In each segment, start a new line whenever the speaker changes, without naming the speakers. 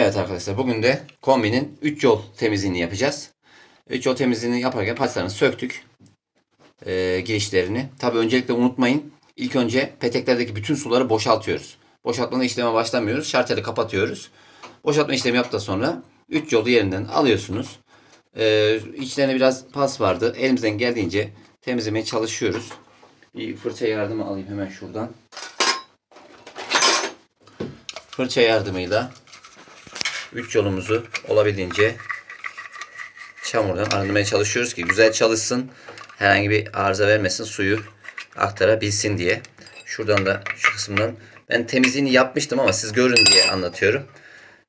Evet arkadaşlar bugün de kombinin 3 yol temizliğini yapacağız. 3 yol temizliğini yaparken parçalarını söktük. Ee, girişlerini. Tabi öncelikle unutmayın. İlk önce peteklerdeki bütün suları boşaltıyoruz. Boşaltmanın işleme başlamıyoruz. Şarteli kapatıyoruz. Boşaltma işlemi yaptıktan sonra 3 yolu yerinden alıyorsunuz. Ee, içlerine biraz pas vardı. Elimizden geldiğince temizlemeye çalışıyoruz. Bir fırça yardımı alayım hemen şuradan. Fırça yardımıyla 3 yolumuzu olabildiğince çamurdan arındırmaya çalışıyoruz ki güzel çalışsın. Herhangi bir arıza vermesin suyu aktarabilsin diye. Şuradan da şu kısımdan ben temizliğini yapmıştım ama siz görün diye anlatıyorum.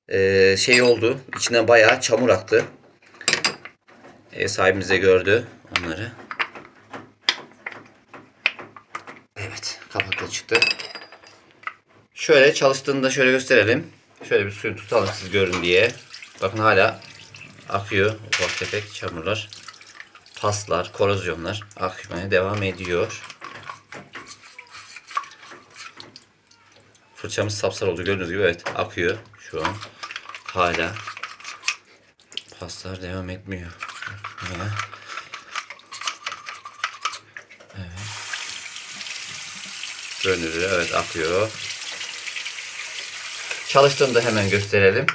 Ee, şey oldu içinden bayağı çamur aktı. Ev sahibimiz de gördü onları. Evet kapakla çıktı. Şöyle çalıştığında şöyle gösterelim. Şöyle bir suyu tutalım siz görün diye. Bakın hala akıyor ufak tefek çamurlar. Paslar, korozyonlar akmaya devam ediyor. Fırçamız sapsar oldu gördüğünüz gibi evet akıyor şu an. Hala paslar devam etmiyor. Evet. Gördüğünüz gibi evet akıyor. Çalıştığını da hemen gösterelim.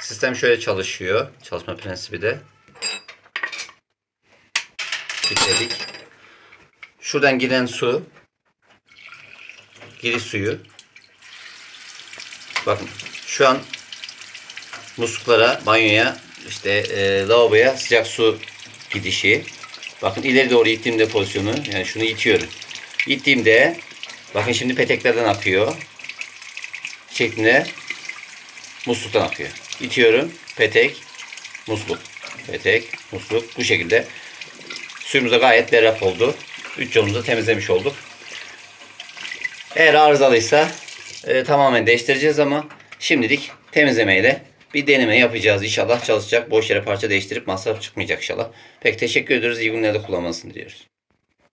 Sistem şöyle çalışıyor. Çalışma prensibi de. Bitirdik. Şuradan giren su. Giriş suyu. Bakın şu an musluklara, banyoya, işte e, lavaboya sıcak su gidişi. Bakın ileri doğru ittiğimde pozisyonu, yani şunu itiyorum. İttiğimde, bakın şimdi peteklerden akıyor şeklinde musluktan akıyor. İtiyorum. Petek, musluk. Petek, musluk. Bu şekilde suyumuz da gayet berrak oldu. Üç yolumuzu temizlemiş olduk. Eğer arızalıysa e, tamamen değiştireceğiz ama şimdilik temizlemeyle bir deneme yapacağız. İnşallah çalışacak. Boş yere parça değiştirip masraf çıkmayacak inşallah. Pek teşekkür ediyoruz. İyi günlerde kullanmasını diliyoruz.